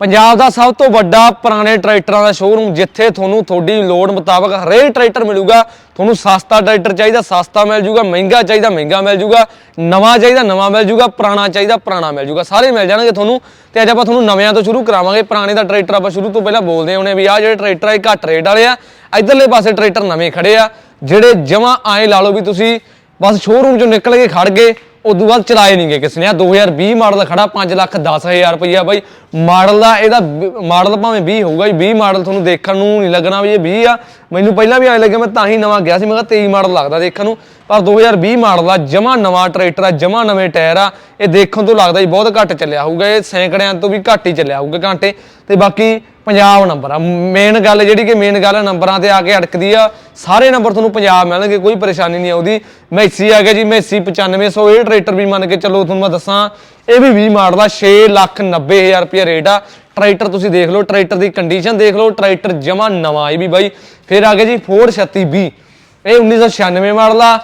ਪੰਜਾਬ ਦਾ ਸਭ ਤੋਂ ਵੱਡਾ ਪੁਰਾਣੇ ਟਰੈਕਟਰਾਂ ਦਾ ਸ਼ੋਰੂਮ ਜਿੱਥੇ ਤੁਹਾਨੂੰ ਤੁਹਾਡੀ ਲੋੜ ਮੁਤਾਬਕ ਹਰੇਕ ਟਰੈਕਟਰ ਮਿਲੂਗਾ। ਤੁਹਾਨੂੰ ਸਸਤਾ ਟਰੈਕਟਰ ਚਾਹੀਦਾ, ਸਸਤਾ ਮਿਲ ਜੂਗਾ, ਮਹਿੰਗਾ ਚਾਹੀਦਾ, ਮਹਿੰਗਾ ਮਿਲ ਜੂਗਾ, ਨਵਾਂ ਚਾਹੀਦਾ, ਨਵਾਂ ਮਿਲ ਜੂਗਾ, ਪੁਰਾਣਾ ਚਾਹੀਦਾ, ਪੁਰਾਣਾ ਮਿਲ ਜੂਗਾ। ਸਾਰੇ ਮਿਲ ਜਾਣਗੇ ਤੁਹਾਨੂੰ ਤੇ ਅੱਜ ਆਪਾਂ ਤੁਹਾਨੂੰ ਨਵਿਆਂ ਤੋਂ ਸ਼ੁਰੂ ਕਰਾਵਾਂਗੇ। ਪੁਰਾਣੇ ਦਾ ਟਰੈਕਟਰ ਆਪਾਂ ਸ਼ੁਰੂ ਤੋਂ ਪਹਿਲਾਂ ਬੋਲਦੇ ਆਉਣੇ ਵੀ ਆਹ ਜਿਹੜੇ ਟਰੈਕਟਰ ਆ, ਇਹ ਘੱਟ ਰੇਟ ਵਾਲੇ ਆ। ਇਧਰਲੇ ਪਾਸੇ ਟਰੈਕਟਰ ਨਵੇਂ ਖੜੇ ਆ, ਜਿਹੜੇ ਜਮਾਂ ਆਏ ਲਾ ਲਓ ਵੀ ਤੁਸੀਂ ਬਸ ਸ਼ੋਰੂਮ ਚੋਂ ਨਿਕਲ ਕੇ ਖੜ ਗਏ, ਉਦੋਂ ਬਾਅਦ ਚਲਾਏ ਨਹੀਂ ਗਏ ਕਿਸੇ ਨੇ। ਆ 2020 ਮਾਡਲ ਖੜਾ 5 ਲੱਖ 10000 ਰੁਪਈਆ ਬਾਈ। ਮਾਡਲ ਦਾ ਇਹਦਾ ਮਾਡਲ ਭਾਵੇਂ 20 ਹੋਊਗਾ ਜੀ 20 ਮਾਡਲ ਤੁਹਾਨੂੰ ਦੇਖਣ ਨੂੰ ਨਹੀਂ ਲੱਗਣਾ ਵੀ ਇਹ 20 ਆ। ਮੈਨੂੰ ਪਹਿਲਾਂ ਵੀ ਐਂ ਲੱਗਿਆ, ਮੈਂ ਤਾਂ ਹੀ ਨਵਾਂ ਗਿਆ ਸੀ, ਮੈਂ ਕਿਹਾ 23 ਮਾਡਲ ਲੱਗਦਾ ਦੇਖਣ ਨੂੰ। ਪਰ 2020 ਮਾਡਲ ਆ ਜਮਾ ਨਵਾਂ ਟਰੈਕਟਰ ਆ, ਜਮਾ ਨਵੇਂ ਟਾਇਰ ਆ, ਇਹ ਦੇਖਣ ਤੋਂ ਲੱਗਦਾ ਜੀ ਬਹੁਤ ਘੱਟ ਚੱਲਿਆ ਹੋਊਗਾ, ਇਹ ਸੈਂਕੜਿਆਂ ਤੋਂ ਵੀ ਘੱਟ ਹੀ ਚੱਲਿਆ ਹੋਊਗਾ ਘੰਟੇ। ਤੇ ਬਾਕੀ ਪੰਜਾਬ ਨੰਬਰ ਆ। ਮੇਨ ਗੱਲ ਜਿਹੜੀ ਕਿ ਮੇਨ ਗੱਲ ਨੰਬਰਾਂ ਤੇ ਆ ਕੇ ਅੜਕਦੀ ਆ। ਸਾਰੇ ਨੰਬਰ ਤੁਹਾਨੂੰ ਪੰਜਾਬ ਮਿਲਣਗੇ, ਕੋਈ ਪਰੇਸ਼ਾਨੀ ਨਹੀਂ ਆਉਂਦੀ। ਮੈਸੀ ਆ ਗਿਆ ਜੀ, ਮੈਸੀ 9500 ਇਹ ਟਰੈਕਟਰ ਵੀ ਮੰਨ ਕੇ ਚੱਲੋ, ਤੁਹਾਨੂੰ ਮੈਂ ਦੱਸਾਂ ਇਹ ਵੀ 20 ਮਾਡਲ ਆ 6 ਲੱਖ 90000 ਰੁਪਏ ਰੇਟ ਆ। ਟਰੈਕਟਰ ਤੁਸੀਂ ਦੇਖ ਲਓ, ਟਰੈਕਟਰ ਦੀ ਕੰਡੀਸ਼ਨ ਦੇਖ ਲਓ, ਟਰੈਕਟਰ ਜਮਾ ਨਵਾਂ ਇਹ ਵੀ ਬਾਈ। ਫਿਰ ਆ ਗਿਆ ਜੀ ਫੋਰਡ 3620 ਇਹ 1996 ਮਾਡਲ ਆ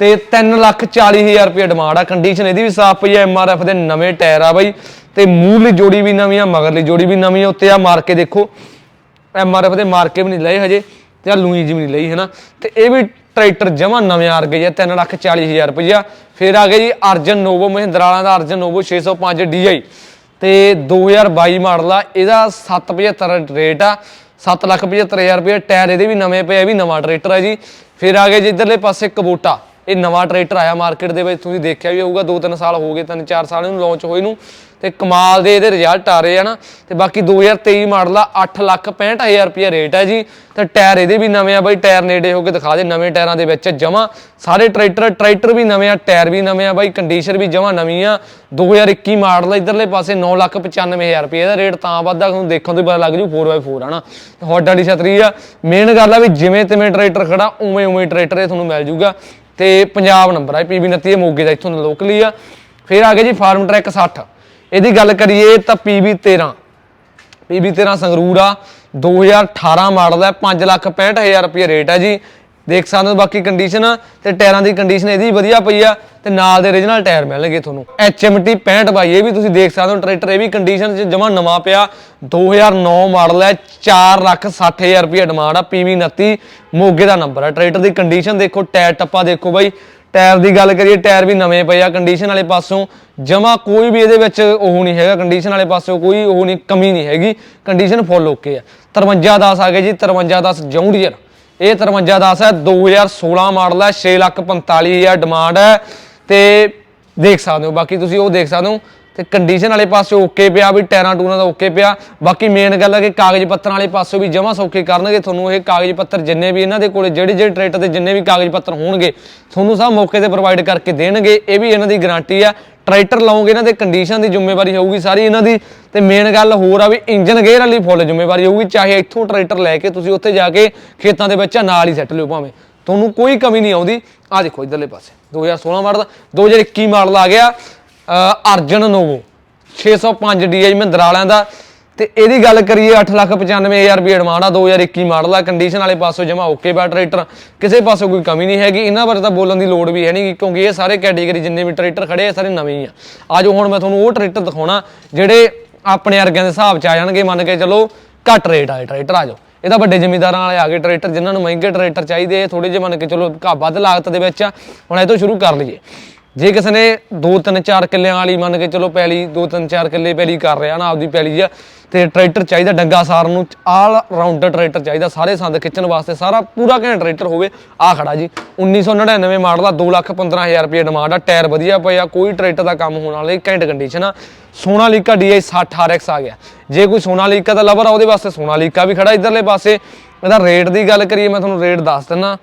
ਤੇ 3 ਲੱਖ 40 ਹਜ਼ਾਰ ਰੁਪਏ ਡਿਮਾਂਡ ਆ। ਕੰਡੀਸ਼ਨ ਇਹਦੀ ਵੀ ਸਾਫ਼ ਪਈ ਆ ਐਮਆਰਐਫ ਦੇ ਨਵੇਂ ਟਾਇਰ ਆ ਬਾਈ। ਤੇ ਮੂਹਰਲੀ ਜੋੜੀ ਵੀ ਨਵੀਂ ਆ, ਮਗਰਲੀ ਜੋੜੀ ਵੀ ਨਵੀਂ ਆ, ਉੱਤੇ ਆ ਮਾਰ ਕੇ ਦੇਖੋ ਐਮਆਰਐਫ ਦੇ ਮਾਰ ਕੇ ਵੀ ਨਹੀਂ ਲਏ ਹਜੇ, ਤੇ ਆ ਲੂਈ ਜੀ ਵੀ ਨਹੀਂ ਲਈ, ਹੈਨਾ। ਤੇ ਇਹ ਵੀ ਟਰੈਕਟਰ ਜਮਾ ਨਵੇਂ ਆਰ ਗਏ ਆ 3 ਲੱਖ 40 ਹਜ਼ਾਰ ਰੁਪਇਆ ਫਿਰ ਆ ਗਿਆ ਜੀ ਅਰਜਨ ਨੋਵੋ ਮਹਿੰਦਰਾ ਵਾਲਾ ਦਾ ਅਰਜਨ ਨੋਵੋ 605 DI ਤੇ 2022 ਮਾਡਲ ਆ ਇਹਦਾ 775 ਰੇਟ ਆ 7 ਲੱਖ 75000 ਰੁਪਏ ਟਾਇਰ ਇਹਦੇ ਵੀ ਨਵੇਂ ਪਏ ਆ, ਵੀ ਨਵਾਂ ਟਰੈਕਟਰ ਆ ਜੀ। ਫਿਰ ਆ ਗਿਆ ਜੀ ਇਧਰਲੇ ਪਾਸੇ ਕਬੋਟਾ। ਇਹ ਨਵਾਂ ਟਰੈਕਟਰ ਆਇਆ ਮਾਰਕੀਟ ਦੇ ਵਿੱਚ, ਤੁਸੀਂ ਦੇਖਿਆ ਵੀ ਹੋਊਗਾ 2-3 ਸਾਲ ਹੋ ਗਏ 3-4 ਸਾਲ ਇਹਨੂੰ ਲਾਂਚ ਹੋਏ ਨੂੰ, ਤੇ ਕਮਾਲ ਦੇ ਇਹਦੇ ਰਿਜ਼ਲਟ ਆ ਰਹੇ ਆ ਨਾ, ਤੇ ਬਾਕੀ 2023 ਮਾਡਲ ਆ 8 ਲੱਖ 65000 ਰੁਪਏ ਰੇਟ ਹੈ ਜੀ, ਤੇ ਟਾਇਰ ਇਹਦੇ ਵੀ ਨਵੇਂ ਆ ਬਾਈ, ਟਾਇਰ ਨੇੜੇ ਹੋ ਕੇ ਦਿਖਾ ਦੇ, ਨਵੇਂ ਟਾਇਰਾਂ ਦੇ ਵਿੱਚ ਜਮਾ, ਸਾਰੇ ਟਰੈਕਟਰ ਟਰੈਕਟਰ ਵੀ ਨਵੇਂ ਆ, ਟਾਇਰ ਵੀ ਨਵੇਂ ਆ ਬਾਈ ਕੰਡੀਸ਼ਨ ਵੀ ਜਮਾ ਨਵੀਂ ਆ 2021 ਮਾਡਲ ਇਧਰਲੇ ਪਾਸੇ 9 ਲੱਖ 95000 ਰੁਪਏ ਦਾ ਰੇਟ ਤਾਂ ਵੱਧਦਾ, ਤੁਹਾਨੂੰ ਦੇਖਣ ਤੋਂ ਪਤਾ ਲੱਗ ਜੂ 4x4 ਹਨਾ ਹੌਟ ਵਾਲੀ ਛਤਰੀ ਆ ਮੇਨ ਗੱਲ ਆ ਵੀ ਜਿਵੇਂ ਤਿਵੇਂ ਟਰੈਕਟਰ ਖੜਾ ਉਵੇਂ ਉਵੇਂ ਟਰੈਕਟਰ ਇਹ ਤੁਹਾਨੂੰ ਮਿਲ ਜੂਗਾ ਤੇ ਪੰਜਾਬ ਨੰਬਰ ਆ ਪੀਬੀ 29 ਮੋਗੇ ਦਾ ਇੱਥੋਂ ਦਾ ਲੋਕਲੀ ਆ। ਫਿਰ ਆ ਗਿਆ ਜੀ ਫਾਰਮ ਟਰੈਕ 60 ਇਹਦੀ ਗੱਲ ਕਰੀਏ ਤਾਂ ਪੀਬੀ 13 ਪੀਬੀ 13 ਸੰਗਰੂਰ ਆ 2018 ਮਾਡਲ ਹੈ 5 ਲੱਖ 65000 ਰੁਪਏ ਰੇਟ ਹੈ ਜੀ। ਦੇਖ ਸਕਦੇ ਹੋ ਬਾਕੀ ਕੰਡੀਸ਼ਨ ਤੇ ਟਾਇਰਾਂ ਦੀ ਕੰਡੀਸ਼ਨ ਇਹਦੀ ਵਧੀਆ ਪਈ ਆ ਤੇ ਨਾਲ ਦੇ origignal ਟਾਇਰ ਮਿਲਣਗੇ ਤੁਹਾਨੂੰ। HMT 65 ਬਾਈ, ਇਹ ਵੀ ਤੁਸੀਂ ਦੇਖ ਸਕਦੇ ਹੋ ਟਰੈਕਟਰ, ਇਹ ਵੀ ਕੰਡੀਸ਼ਨ 'ਚ ਜਮਾ ਨਵਾਂ ਪਿਆ। 2009 ਮਾਡਲ ਹੈ 4 ਲੱਖ 60000 ਰੁਪਏ ਡਿਮਾਂਡ ਆ PV 29 ਮੋਗੇ ਦਾ ਨੰਬਰ ਆ। ਟਰੈਕਟਰ ਦੀ ਕੰਡੀਸ਼ਨ ਦੇਖੋ ਟਾਇਰ ਟੱਪਾ ਦੇਖੋ ਬਾਈ। ਟਾਇਰ ਦੀ ਗੱਲ ਕਰੀਏ ਟਾਇਰ ਵੀ ਨਵੇਂ ਪਏ ਆ ਕੰਡੀਸ਼ਨ ਵਾਲੇ ਪਾਸੋਂ ਜਮਾ ਕੋਈ ਵੀ ਇਹਦੇ ਵਿੱਚ ਉਹ ਨਹੀਂ ਹੈਗਾ ਕੰਡੀਸ਼ਨ ਵਾਲੇ ਪਾਸੋਂ ਕੋਈ ਉਹ ਨਹੀਂ, ਕਮੀ ਨਹੀਂ ਹੈਗੀ। ਕੰਡੀਸ਼ਨ ਫੁੱਲ ਓਕੇ ਆ। 5310 ਆ ਗਏ ਜੀ 5310 ਜੌਂਡੀਅਰ ਇਹ 5310 ਹੈ 2016 ਮਾਡਲ ਹੈ 6 ਲੱਖ 45000 ਡਿਮਾਂਡ ਹੈ ਤੇ ਦੇਖ ਸਕਦੇ ਹੋ, ਬਾਕੀ ਤੁਸੀਂ ਉਹ ਦੇਖ ਸਕਦੇ ਹੋ ਤੇ ਕੰਡੀਸ਼ਨ ਵਾਲੇ ਪਾਸੇ ਓਕੇ ਪਿਆ ਵੀ ਟਾਇਰਾਂ ਟੂਰਾਂ ਦਾ ਓਕੇ ਪਿਆ। ਬਾਕੀ ਮੇਨ ਗੱਲ ਹੈ ਕਿ ਕਾਗਜ਼ ਪੱਤਰਾਂ ਵਾਲੇ ਪਾਸੇ ਵੀ ਜਮਾ ਸੌਖੇ ਕਰਨਗੇ। ਤੁਹਾਨੂੰ ਇਹ ਕਾਗਜ਼ ਪੱਤਰ ਜਿੰਨੇ ਵੀ ਇਹਨਾਂ ਦੇ ਕੋਲੇ, ਜਿਹੜੇ ਜਿਹੜੇ ਟਰੈਕਟਰ ਦੇ ਜਿੰਨੇ ਵੀ ਕਾਗਜ਼ ਪੱਤਰ ਹੋਣਗੇ, ਤੁਹਾਨੂੰ ਸਭ ਮੌਕੇ ਤੇ ਪ੍ਰੋਵਾਈਡ ਕਰਕੇ ਦੇਣਗੇ। ਇਹ ਵੀ ਇਹਨਾਂ ਦੀ ਗਾਰੰਟੀ ਆ ਟਰੈਕਟਰ ਲਾਉਂਗੇ, ਇਹਨਾਂ ਦੇ ਕੰਡੀਸ਼ਨ ਦੀ ਜ਼ਿੰਮੇਵਾਰੀ ਹੋਊਗੀ ਸਾਰੀ ਇਹਨਾਂ ਦੀ। ਤੇ ਮੇਨ ਗੱਲ ਹੋਰ ਆ ਵੀ ਇੰਜਨ ਗੇਅਰ ਵਾਲੀ ਫੁੱਲ ਜ਼ਿੰਮੇਵਾਰੀ ਹੋਊਗੀ, ਚਾਹੇ ਇੱਥੋਂ ਟਰੈਕਟਰ ਲੈ ਕੇ ਤੁਸੀਂ ਉੱਥੇ ਜਾ ਕੇ ਖੇਤਾਂ ਦੇ ਵਿੱਚ ਨਾਲ ਹੀ ਸੈੱਟ ਲਿਓ ਭਾਵੇਂ। ਤੁਹਾਨੂੰ ਕੋਈ ਕਮੀ ਨਹੀਂ ਆਉਂਦੀ। ਆ ਦੇਖੋ ਇਧਰਲੇ ਪਾਸੇ 2016 ਮਾਡਲ 2021 ਮਾਡਲ ਆ ਗਿਆ ਅਰਜਨ ਨੋਵੋ 605 DI ਮਹਿੰਦਰਾ ਵਾਲਿਆਂ ਦਾ। ਤੇ ਇਹਦੀ ਗੱਲ ਕਰੀਏ 895000 ਰੁਪਏ ਡਿਮਾਂਡ ਆ 2021 ਮਾਡਲ ਆ ਕੰਡੀਸ਼ਨ ਵਾਲੇ ਪਾਸੋਂ ਜਮਾ ਓਕੇ ਬਾ ਟਰੈਕਟਰ ਕਿਸੇ ਪਾਸੋਂ ਕੋਈ ਕਮੀ ਨਹੀਂ ਹੈਗੀ, ਇਹਨਾਂ ਬਾਰੇ ਤਾਂ ਬੋਲਣ ਦੀ ਲੋੜ ਵੀ ਹੈ ਨਹੀਂ, ਕਿਉਂਕਿ ਇਹ ਸਾਰੇ ਕੈਟਾਗਰੀ ਜਿੰਨੇ ਵੀ ਟਰੈਕਟਰ ਖੜੇ ਆ ਸਾਰੇ ਨਵੇਂ ਹੀ ਆ। ਆਜੋ ਹੁਣ ਮੈਂ ਤੁਹਾਨੂੰ ਉਹ ਟਰੈਕਟਰ ਦਿਖਾਉਣਾ, ਜਿਹੜੇ ਆਪਣੇ ਵਰਗਿਆਂ ਦੇ ਹਿਸਾਬ ਚ ਆ ਜਾਣਗੇ, ਮੰਨ ਕੇ ਚਲੋ ਘੱਟ ਰੇਟ ਵਾਲੇ ਟਰੈਕਟਰ ਆਜੋ ਇਹ ਤਾਂ ਵੱਡੇ ਜ਼ਮੀਂਦਾਰਾਂ ਵਾਲੇ ਆ ਗਏ ਟਰੈਕਟਰ ਜਿਨ੍ਹਾਂ ਨੂੰ ਮਹਿੰਗੇ ਟਰੈਕਟਰ ਚਾਹੀਦੇ ਥੋੜੇ ਜਿਹੇ ਮੰਨ ਕੇ ਚਲੋ ਘਾ ਵੱਧ ਲਾਗਤ ਦੇ ਵਿੱਚ ਆ। ਹੁਣ ਇਹ ਤੋਂ ਸ਼ੁਰੂ ਕਰ ਲਈਏ। ਜੇ ਕਿਸੇ ਨੇ 2 3 4 ਕਿੱਲਿਆਂ ਵਾਲੀ ਮੰਨ ਕੇ ਚਲੋ ਪੈਲੀ 2 3 4 ਕਿੱਲੇ ਪੈਲੀ ਕਰ ਰਿਹਾ ਨਾ, ਆਪਦੀ ਪੈਲੀ ਆ, ਤੇ ਟਰੈਕਟਰ ਚਾਹੀਦਾ ਡੰਗਾ ਸਾਰ ਨੂੰ ਆਲ ਰਾਉਂਡਰ ਟਰੈਕਟਰ ਚਾਹੀਦਾ, ਸਾਰੇ ਸੰਦ ਖਿੱਚਣ ਵਾਸਤੇ ਸਾਰਾ ਪੂਰਾ ਘੈਂਟ ਟਰੈਕਟਰ ਹੋਵੇ, ਆ ਖੜਾ ਜੀ। 1999 ਮਾਡਲ ਦਾ 215000 ਰੁਪਏ ਡਿਮਾਂਡ ਆ, ਟਾਇਰ ਵਧੀਆ ਪਏ ਆ, ਕੋਈ ਟਰੈਕਟਰ ਦਾ ਕੰਮ ਹੋਣ ਵਾਲੇ ਘੈਂਟ ਕੰਡੀਸ਼ਨ ਆ। ਸੋਨਾਲੀਕਾ DI 60 RX ਆ ਗਿਆ। ਜੇ ਕੋਈ ਸੋਨਾਲੀਕਾ ਦਾ ਲਵਰ ਆ, ਉਹਦੇ ਵਾਸਤੇ ਸੋਨਾਲੀਕਾ ਵੀ ਖੜਾ ਇਧਰਲੇ ਪਾਸੇ। ਇਹਦਾ ਰੇਟ ਦੀ ਗੱਲ ਕਰੀਏ, ਮੈਂ ਤੁਹਾਨੂੰ ਰੇਟ ਦੱਸ ਦਿੰਦਾ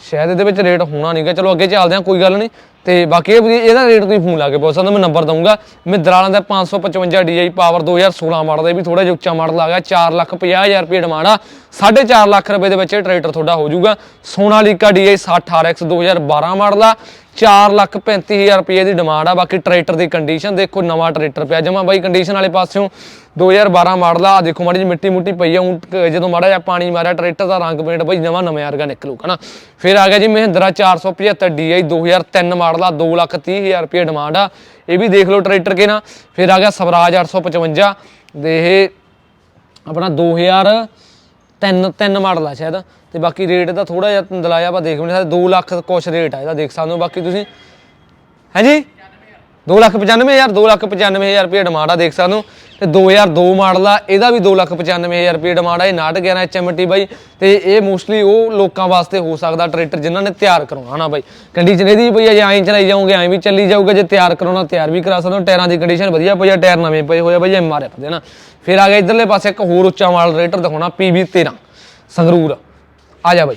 ਸ਼ਾਇਦ ਇਹਦੇ ਵਿੱਚ ਰੇਟ ਹੋਣਾ ਨਹੀਂਗਾ ਚਲੋ ਅੱਗੇ ਚੱਲਦੇ ਹਾਂ, ਕੋਈ ਗੱਲ ਨਹੀਂ ਤੇ ਬਾਕੀ ਇਹ ਵੀ ਇਹਦਾ ਰੇਟ ਤੁਸੀਂ ਫੋਨ ਲਾ ਕੇ ਪੁੱਛ ਸਕਦੇ ਮੈਂ ਨੰਬਰ ਦਊਂਗਾ। ਮਿੱਦਰਾਲਾਂ ਦਾ 555 DI ਪਾਵਰ 2016 ਮਾਡਲ ਦਾ ਇਹ ਵੀ ਥੋੜਾ ਜਿਹਾ ਉੱਚਾ ਮਾਡਲ ਆ ਗਿਆ। 4 ਲੱਖ 50000 ਰੁਪਏ ਡਿਮਾਂਡ ਆ। 4.5 ਲੱਖ ਰੁਪਏ ਦੇ ਵਿੱਚ ਇਹ ਟਰੈਕਟਰ ਤੁਹਾਡਾ ਹੋ ਜਾਊਗਾ। ਸੋਨਾਲੀਕਾ DI 60 RX 2012 ਮਾਡਲ ਆ। 4 ਲੱਖ 35000 ਰੁਪਏ ਦੀ ਡਿਮਾਂਡ ਆ। ਬਾਕੀ ਟਰੈਕਟਰ ਦੀ ਕੰਡੀਸ਼ਨ ਦੇਖੋ, ਨਵਾਂ ਟਰੈਕਟਰ ਪਿਆ। ਜਮਾ ਬਾਈ ਕੰਡੀਸ਼ਨ ਵਾਲੇ ਪਾਸਿਓਂ 2012 ਮਾਡਲ ਆ ਦੇਖੋ ਮਾੜੀ ਜੀ ਮਿੱਟੀ ਮੁੱਟੀ ਪਈ ਆ, ਹੁਣ ਜਦੋਂ ਮਾੜਾ ਜਿਹਾ ਪਾਣੀ ਮਾਰਿਆ, ਟਰੈਕਟਰ ਦਾ ਰੰਗ ਪੇਂਟ ਭਾਈ ਨਵਾਂ ਨਵਾਂ ਵਰਗਾ ਨਿਕਲੂਗਾ ਨਾ ਫਿਰ ਆ ਗਿਆ ਜੀ ਮਹਿੰਦਰਾ 475 DI 2003 ਮਾਡਲ ਆ 2 ਲੱਖ 30 ਹਜ਼ਾਰ ਰੁਪਏ ਡਿਮਾਂਡ ਆ। ਇਹ ਵੀ ਦੇਖ ਲਓ ਟਰੈਕਟਰ ਕੇ ਨਾ। ਫਿਰ ਆ ਗਿਆ ਸਵਰਾਜ 855 ਦੇ ਇਹ ਆਪਣਾ 2000 ਤਿੰਨ ਤਿੰਨ ਮਾਡਲ ਆ ਸ਼ਾਇਦ। ਤੇ ਬਾਕੀ ਰੇਟ ਦਾ ਥੋੜਾ ਜਿਹਾ ਦਲਾਇਆ ਆਪਾਂ ਦੇਖ ਲੈਣੇ ਸਾਡੇ 2 ਲੱਖ ਕੁਛ ਰੇਟ ਆ ਇਹਦਾ ਦੇਖ ਸਕਦੇ ਹੋ ਬਾਕੀ ਤੁਸੀਂ। ਹਾਂਜੀ 295000 295000 ਰੁਪਏ ਡਿਮਾਂਡ ਆ, ਦੇਖ ਸਕਦੇ ਹੋ। ਤੇ 2002 ਮਾਡਲ ਆ, ਇਹਦਾ ਵੀ 295000 ਰੁਪਏ ਡਿਮਾਂਡ ਆ। ਇਹ 911 ਐਚਐਮਟੀ ਬਾਈ। ਤੇ ਇਹ ਮੋਸਟਲੀ ਉਹ ਲੋਕਾਂ ਵਾਸਤੇ ਹੋ ਸਕਦਾ ਟਰੈਕਟਰ ਜਿਨ੍ਹਾਂ ਨੇ ਤਿਆਰ ਕਰਵਾਉਣਾ ਨਾ ਬਾਈ ਕੰਡੀਸ਼ਨ ਇਹਦੀ ਪਈ ਆ, ਜੇ ਐਂ ਚਲਾਈ ਜਾਓਗੇ, ਐਂ ਵੀ ਚੱਲੀ ਜਾਊਗਾ, ਜੇ ਤਿਆਰ ਕਰਾਉਣਾ, ਤਿਆਰ ਵੀ ਕਰਾ ਸਕਦੇ ਟਾਇਰਾਂ ਦੀ ਕੰਡੀਸ਼ਨ ਵਧੀਆ ਪਈ ਆ, ਟਾਇਰ ਨਵੇਂ ਪਏ ਹੋਏ ਆ ਬਾਈ ਐਮਆਰਐਫ ਦੇ ਨਾ। ਫਿਰ ਆ ਗਿਆ ਇਧਰਲੇ ਪਾਸੇ ਇੱਕ ਹੋਰ ਉੱਚਾ ਮਾਡਲ ਟਰੈਕਟਰ ਦਿਖਾਉਣਾ ਪੀਬੀ 13 ਸੰਗਰੂਰ। ਆ ਜਾ ਬਾਈ।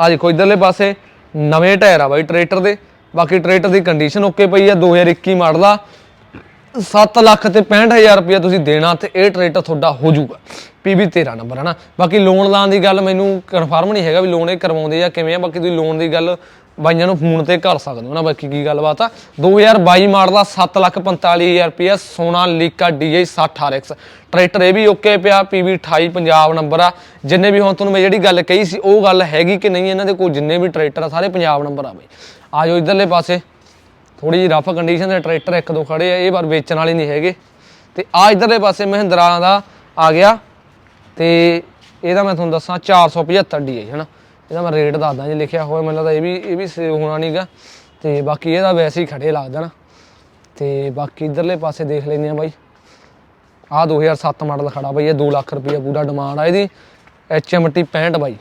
ਆ ਦੇਖੋ, ਇਧਰਲੇ ਪਾਸੇ ਨਵੇਂ ਟਾਇਰ ਆ ਬਾਈ, ਟਰੈਕਟਰ ਦੇ। ਬਾਕੀ ਟਰੈਕਟਰ ਦੀ ਕੰਡੀਸ਼ਨ ਓਕੇ ਪਈ ਆ 2021 ਮਾਡਲ ਆ। 7 ਲੱਖ ਤੇ 65000 ਰੁਪਏ ਤੁਸੀਂ ਦੇਣਾ ਤੇ ਇਹ ਟਰੈਕਟਰ ਤੁਹਾਡਾ ਹੋ ਜਾਊਗਾ। PB 13 ਨੰਬਰ ਹੈ ਨਾ ਬਾਕੀ ਲੋਨ ਲਾਣ ਦੀ ਗੱਲ ਮੈਨੂੰ ਕਨਫਰਮ ਨਹੀਂ ਹੈਗਾ ਵੀ ਲੋਨ ਇਹ ਕਰਵਾਉਂਦੇ ਆ ਕਿਵੇਂ ਆ, ਬਾਕੀ ਤੁਸੀਂ ਲੋਨ ਦੀ ਗੱਲ ਬਾਈਆਂ ਨੂੰ ਫੋਨ ਤੇ ਕਰ ਸਕਦੇ ਹੋ ਨਾ ਬਾਕੀ ਕੀ ਗੱਲਬਾਤ ਆ? 2022 ਮਾਡਲ ਦਾ 7 ਲੱਖ 45000 ਰੁਪਏ ਸੋਨਾ ਲੀਕਾ DI 60 RX ਟਰੈਕਟਰ ਇਹ ਵੀ ਓਕੇ ਪਿਆ PB 28 ਪੰਜਾਬ ਨੰਬਰ ਆ। ਜਿੰਨੇ ਵੀ ਹੁਣ ਤੁਹਾਨੂੰ ਮੈਂ ਜਿਹੜੀ ਗੱਲ ਕਹੀ ਸੀ, ਉਹ ਗੱਲ ਹੈਗੀ ਕਿ ਨਹੀਂ? ਇਹਨਾਂ ਦੇ ਕੋਲ ਜਿੰਨੇ ਵੀ ਟਰੈਕਟਰ ਆ, ਸਾਰੇ ਪੰਜਾਬ ਨੰਬਰ ਆ ਬਈ। ਆ ਜਾਓ ਇਧਰਲੇ ਪਾਸੇ। ਥੋੜੀ ਜਿਹੀ ਰਫ ਕੰਡੀਸ਼ਨ ਦੇ ਟਰੈਕਟਰ ਇੱਕ ਦੋ ਖੜੇ ਆ, ਇਹ ਵਾਰ ਵੇਚਣ ਵਾਲੇ ਨਹੀਂ ਹੈਗੇ। ਤੇ ਆ ਇਧਰਲੇ ਪਾਸੇ ਮਹਿੰਦਰਾ ਦਾ ਆ ਗਿਆ। ਤੇ ਇਹਦਾ ਮੈਂ ਤੁਹਾਨੂੰ ਦੱਸਾਂ 475 ਡੀ ਹੈ ਹਨਾ? ਇਹਦਾ ਮੈਂ ਰੇਟ ਦੱਸਦਾ ਜੇ ਲਿਖਿਆ ਹੋਇਆ, ਮੈਨੂੰ ਲੱਗਦਾ ਇਹ ਵੀ ਇਹ ਵੀ ਸੇਵ ਹੋਣਾ ਨਹੀਂਗਾ ਤੇ ਬਾਕੀ ਇਹਦਾ ਵੈਸੇ ਹੀ ਖੜੇ ਲੱਗਦਾ ਨਾ। ਤੇ ਬਾਕੀ ਇਧਰਲੇ ਪਾਸੇ ਦੇਖ ਲੈਂਦੇ ਆ ਬਾਈ। ਆ 2007 ਮਾਡਲ ਖੜਾ ਬਾਈ, ਇਹ 2 ਲੱਖ ਰੁਪਏ ਪੂਰਾ ਡਿਮਾਂਡ ਆ ਇਹਦੀ। HMT 65 ਬਾਈ।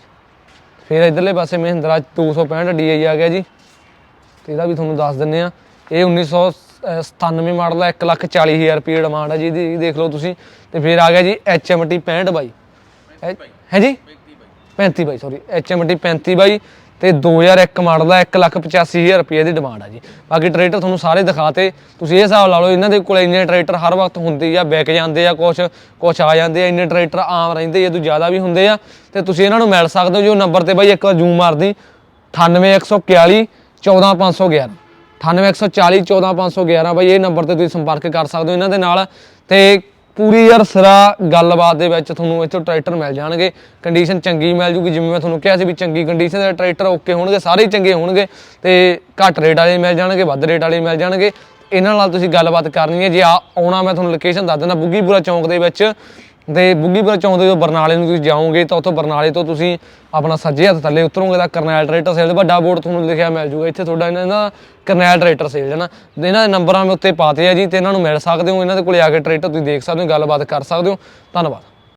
ਫਿਰ ਇਧਰਲੇ ਪਾਸੇ ਮਹਿੰਦਰਾ 265 DI ਆ ਗਿਆ ਜੀ। ਤੇ ਇਹਦਾ ਵੀ ਤੁਹਾਨੂੰ ਦੱਸ ਦਿੰਨੇ ਆ ਇਹ 1997 ਮਾਡਲ ਆ 140000 ਰੁਪਏ ਡਿਮਾਂਡ ਆ ਜੀ ਇਹ ਦੇਖ ਲਓ ਤੁਸੀਂ। ਤੇ ਫਿਰ ਆ ਗਿਆ ਜੀ HMT 65 ਬਾਈ। ਹੈ ਜੀ? 35 ਬਾਈ। ਸੌਰੀ HMT 35 ਬਾਈ ਤੇ 2001 ਮਾਡਲ ਦਾ 185000 ਰੁਪਏ ਦੀ ਡਿਮਾਂਡ ਆ ਜੀ। ਬਾਕੀ ਟਰੈਕਟਰ ਤੁਹਾਨੂੰ ਸਾਰੇ ਦਿਖਾਤੇ। ਤੁਸੀਂ ਇਹ ਹਿਸਾਬ ਲਾ ਲਓ ਇਹਨਾਂ ਦੇ ਕੋਲ ਇੰਨੇ ਟਰੈਕਟਰ ਹਰ ਵਕਤ ਹੁੰਦੇ ਆ ਵਿਕ ਜਾਂਦੇ ਆ ਕੁਛ ਕੁਛ ਆ ਜਾਂਦੇ ਆ ਇੰਨੇ ਟਰੈਕਟਰ ਆਮ ਰਹਿੰਦੇ ਆ ਤੋਂ ਜ਼ਿਆਦਾ ਵੀ ਹੁੰਦੇ ਆ। ਤੇ ਤੁਸੀਂ ਇਹਨਾਂ ਨੂੰ ਮਿਲ ਸਕਦੇ ਹੋ ਜੋ ਨੰਬਰ ਤੇ ਬਾਈ ਇੱਕ ਵਾਰ ਜ਼ੂਮ ਮਾਰਦੀ। 98141 14511 98140 14511 ਬਾਈ, ਇਹ ਨੰਬਰ ਤੇ ਤੁਸੀਂ ਸੰਪਰਕ ਕਰ ਸਕਦੇ ਹੋ ਇਹਨਾਂ ਦੇ ਨਾਲ। ਤੇ ਪੂਰੀ ਯਾਰ ਸਿਰਾ ਗੱਲਬਾਤ ਦੇ ਵਿੱਚ ਤੁਹਾਨੂੰ ਇੱਥੋਂ ਟਰੈਕਟਰ ਮਿਲ ਜਾਣਗੇ। ਕੰਡੀਸ਼ਨ ਚੰਗੀ ਮਿਲ ਜੂਗੀ, ਜਿਵੇਂ ਮੈਂ ਤੁਹਾਨੂੰ ਕਿਹਾ ਸੀ ਵੀ ਚੰਗੀ ਕੰਡੀਸ਼ਨ ਦੇ ਟਰੈਕਟਰ ਓਕੇ ਹੋਣਗੇ, ਸਾਰੇ ਹੀ ਚੰਗੇ ਹੋਣਗੇ। ਤੇ ਘੱਟ ਰੇਟ ਵਾਲੇ ਮਿਲ ਜਾਣਗੇ, ਵੱਧ ਰੇਟ ਵਾਲੇ ਮਿਲ ਜਾਣਗੇ। ਇਹਨਾਂ ਨਾਲ ਤੁਸੀਂ ਗੱਲਬਾਤ ਕਰਨੀ ਹੈ। ਜੇ ਆਉਣਾ, ਮੈਂ ਤੁਹਾਨੂੰ ਲੋਕੇਸ਼ਨ ਦੱਸ ਦਿੰਦਾ। ਬੁੱਗੀਪੁਰਾ ਚੌਂਕ ਦੇ ਵਿੱਚ ਤੇ ਬੁੱਗੀਪੁਰਾ ਚੌਂਕ ਦੇ ਜੋ ਬਰਨਾਲੇ ਨੂੰ ਤੁਸੀਂ ਜਾਓਗੇ ਤਾਂ ਉੱਥੋਂ ਬਰਨਾਲੇ ਤੋਂ ਤੁਸੀਂ ਆਪਣਾ ਸੱਜੇ ਹੱਥ ਥੱਲੇ ਉਤਰੋਗੇ ਤਾਂ ਕਰਨੈਲ ਟਰੈਕਟਰ ਸੇਲ ਵੱਡਾ ਬੋਰਡ ਤੁਹਾਨੂੰ ਲਿਖਿਆ ਮਿਲ ਜੂਗਾ। ਇੱਥੇ ਤੁਹਾਡਾ ਇਹਨਾਂ ਦਾ ਕਰਨੈਲ ਟਰੈਕਟਰ ਸੇਲ ਹੈ ਨਾ? ਇਹਨਾਂ ਦੇ ਨੰਬਰਾਂ ਮੈਂ ਉੱਤੇ ਪਾਤੇ ਆ ਜੀ, ਤੇ ਇਹਨਾਂ ਨੂੰ ਮਿਲ ਸਕਦੇ ਹੋ, ਇਹਨਾਂ ਦੇ ਕੋਲੇ ਆ ਕੇ ਟਰੈਕਟਰ ਤੁਸੀਂ ਦੇਖ ਸਕਦੇ ਹੋ, ਗੱਲਬਾਤ ਕਰ ਸਕਦੇ ਹੋ। ਧੰਨਵਾਦ।